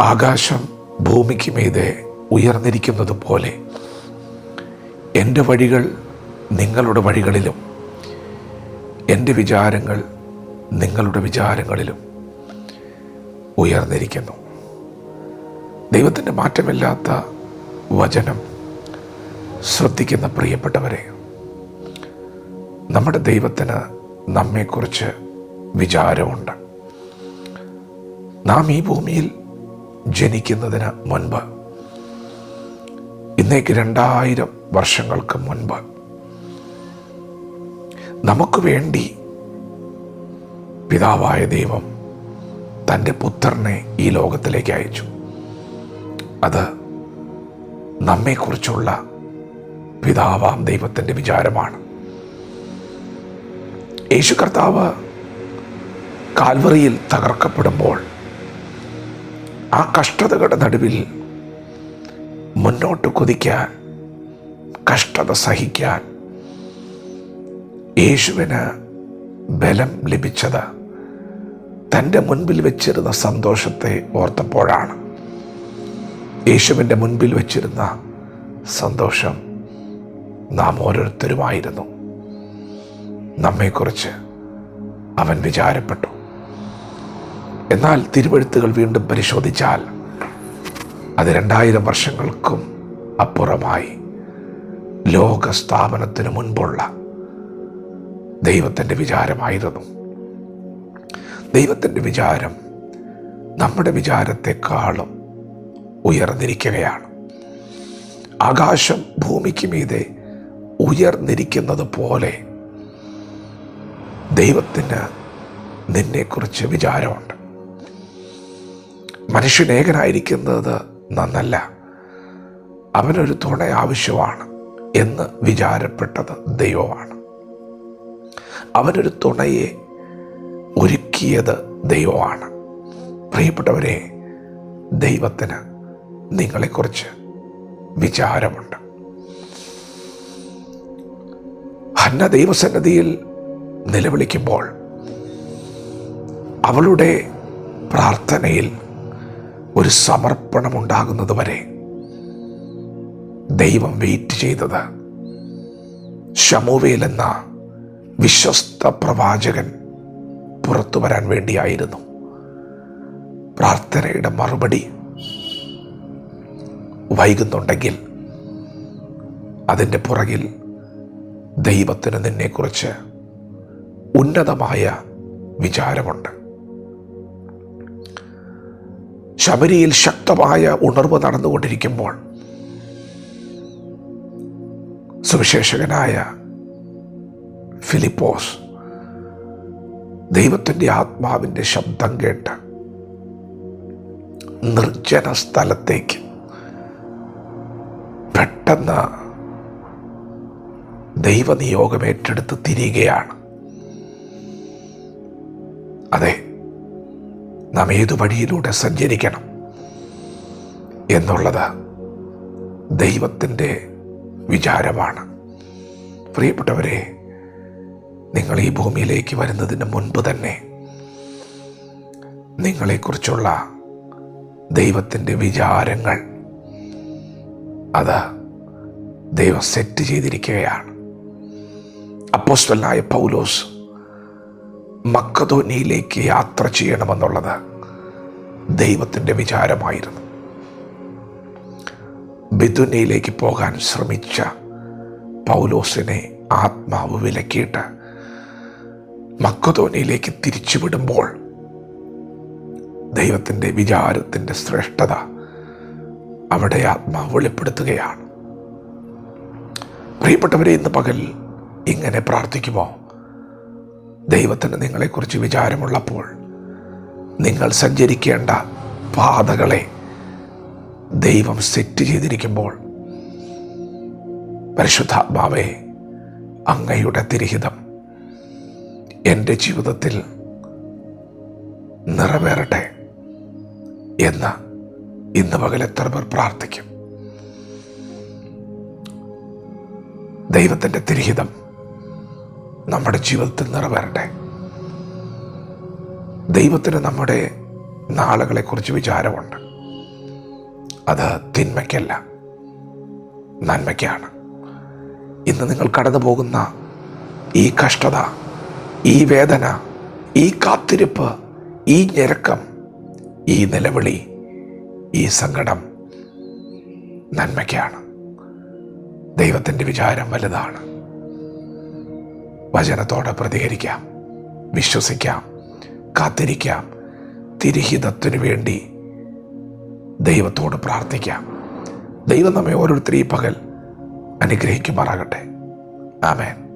ആകാശം ഭൂമിക്ക് മീതെ ഉയർന്നിരിക്കുന്നത് പോലെ എന്റെ വഴികൾ നിങ്ങളുടെ വഴികളിലും എന്റെ വിചാരങ്ങൾ നിങ്ങളുടെ വിചാരങ്ങളിലും ഉയർന്നിരിക്കുന്നു. ദൈവത്തിന്റെ മാറ്റമില്ലാത്ത വചനം ശ്രദ്ധിക്കുന്ന പ്രിയപ്പെട്ടവരെ നമ്മുടെ ദൈവത്തിന് നമ്മെക്കുറിച്ച് വിചാരമുണ്ട്. നാം ഈ ഭൂമിയിൽ ജനിക്കുന്നതിന് മുൻപ്. ഇന്നേക്ക് രണ്ടായിരം വർഷങ്ങൾക്ക് മുൻപ്. നമുക്ക് വേണ്ടി പിതാവായ ദൈവം തന്റെ പുത്രനെ ഈ ലോകത്തിലേക്ക് അയച്ചു. അത് നമ്മെക്കുറിച്ചുള്ള പിതാവാം ദൈവത്തിന്റെ വിചാരമാണ്. യേശു കർത്താവ് കാൽവറിയിൽ തകർക്കപ്പെടുമ്പോൾ ആ കഷ്ടതകളുടെ നടുവിൽ മുന്നോട്ട് കുതിക്കാൻ കഷ്ടത സഹിക്കാൻ യേശുവിന് ബലം ലഭിച്ചത് തന്റെ മുൻപിൽ വെച്ചിരുന്ന സന്തോഷത്തെ ഓർത്തപ്പോഴാണ്. യേശുവിന്റെ മുൻപിൽ വെച്ചിരുന്ന സന്തോഷം നാം ഓരോരുത്തരുമായിരുന്നു. നമ്മെക്കുറിച്ച് അവൻ വിചാരപ്പെട്ടു. എന്നാൽ തിരുവഴുത്തുകൾ വീണ്ടും പരിശോധിച്ചാൽ അത് രണ്ടായിരം വർഷങ്ങൾക്കും അപ്പുറമായി ലോക സ്ഥാപനത്തിന് മുൻപുള്ള ദൈവത്തിന്റെ വിചാരമായിരുന്നു. ദൈവത്തിന്റെ വിചാരം നമ്മുടെ വിചാരത്തെക്കാളും ഉയർന്നിരിക്കുകയാണ്. ആകാശം ഭൂമിക്ക് മീതെ ഉയർന്നിരിക്കുന്നത് പോലെ ദൈവത്തിന് നിന്നെക്കുറിച്ച് വിചാരമുണ്ട്. മനുഷ്യൻ ഏകനായിരിക്കുന്നത് നന്നല്ല. അവനൊരു തുണ ആവശ്യമാണ് എന്ന് വിചാരപ്പെട്ടത് ദൈവമാണ്. അവനൊരു തുണയെ ഒരുക്കിയത് ദൈവമാണ്. പ്രിയപ്പെട്ടവരെ ദൈവത്തിന് നിങ്ങളെക്കുറിച്ച് വിചാരമുണ്ട്. ഹന്ന ദൈവസന്നിധിയിൽ നിലവിളിക്കുമ്പോൾ അവളുടെ പ്രാർത്ഥനയിൽ ഒരു സമർപ്പണം ഉണ്ടാകുന്നത് വരെ ദൈവം വെയിറ്റ് ചെയ്തത്. ഷമുവേൽ എന്ന വിശ്വസ്ത പ്രവാചകൻ പുറത്തു വരാൻ വേണ്ടിയായിരുന്നു. പ്രാർത്ഥനയുടെ മറുപടി വൈകുന്നുണ്ടെങ്കിൽ അതിന്റെ പുറകിൽ ദൈവത്തിന് നിന്നെക്കുറിച്ച് ഉന്നതമായ വിചാരമുണ്ട്. ശബരിയിൽ ശക്തമായ ഉണർവ് നടന്നുകൊണ്ടിരിക്കുമ്പോൾ സുവിശേഷകനായ ഫിലിപ്പോസ് ദൈവത്തിന്റെ ആത്മാവിന്റെ ശബ്ദം കേട്ട് നിർജന സ്ഥലത്തേക്ക് പെട്ടെന്ന് ദൈവനിയോഗം ഏറ്റെടുത്ത് തിരിയുകയാണ് അതെ നാം ഏതു വഴിയിലൂടെ സഞ്ചരിക്കണം? എന്നുള്ളത് ദൈവത്തിന്റെ വിചാരമാണ്. പ്രിയപ്പെട്ടവരെ നിങ്ങൾ ഈ ഭൂമിയിലേക്ക് വരുന്നതിന് മുൻപ് തന്നെ നിങ്ങളെക്കുറിച്ചുള്ള ദൈവത്തിന്റെ വിചാരങ്ങൾ അത് ദൈവം സെറ്റ് ചെയ്തിരിക്കുകയാണ്. അപ്പോസ്റ്റലായ പൗലോസ് മക്കതോനിയിലേക്ക് യാത്ര ചെയ്യണമെന്നുള്ളത് ദൈവത്തിന്റെ വിചാരമായിരുന്നു. ബിദുനയിലേക്ക് പോകാൻ ശ്രമിച്ച പൗലോസിനെ ആത്മാവ് വിലക്കിയിട്ട് മക്കതോനയിലേക്ക് തിരിച്ചുവിടുമ്പോൾ ദൈവത്തിന്റെ വിചാരത്തിന്റെ ശ്രേഷ്ഠത അവിടെ ആത്മാവ് വെളിപ്പെടുത്തുകയാണ്. പ്രിയപ്പെട്ടവരെ ഇന്ന് പകൽ ഇങ്ങനെ പ്രാർത്ഥിക്കുമോ? ദൈവത്തിന് നിങ്ങളെക്കുറിച്ച് വിചാരമുള്ളപ്പോൾ നിങ്ങൾ സഞ്ചരിക്കേണ്ട പാതകളെ ദൈവം സെറ്റ് ചെയ്തിരിക്കുമ്പോൾ പരിശുദ്ധാത്മാവേ അങ്ങയുടെ തിരിഹിതം എന്റെ ജീവിതത്തിൽ നിറവേറട്ടെ എന്ന് ഇന്ന് പകൽ എത്ര പേർ പ്രാർത്ഥിക്കും. ദൈവത്തിന്റെ തിരിഹിതം നമ്മുടെ ജീവിതത്തിൽ നിറവേറട്ടെ. ദൈവത്തിന് നമ്മുടെ നാളുകളെക്കുറിച്ച് വിചാരമുണ്ട്. അത് തിന്മയ്ക്കല്ല നന്മയ്ക്കാണ്. ഇന്ന് നിങ്ങൾ കടന്നു പോകുന്ന ഈ കഷ്ടത ഈ വേദന ഈ കാത്തിരിപ്പ് ഈ ഞെരക്കം ഈ നിലവിളി ഈ സങ്കടം നന്മയ്ക്കാണ്. ദൈവത്തിന്റെ വിചാരം വലുതാണ്. വചനത്തോടെ പ്രതികരിക്കാം. വിശ്വസിക്കാം. കാത്തിരിക്കാം. തിരിഹിതത്തിനു വേണ്ടി ദൈവത്തോട് പ്രാർത്ഥിക്കാം. ദൈവം നമ്മെ ഓരോരുത്തരെയും പകൽ അനുഗ്രഹിക്കുമാറാകട്ടെ. ആമേൻ.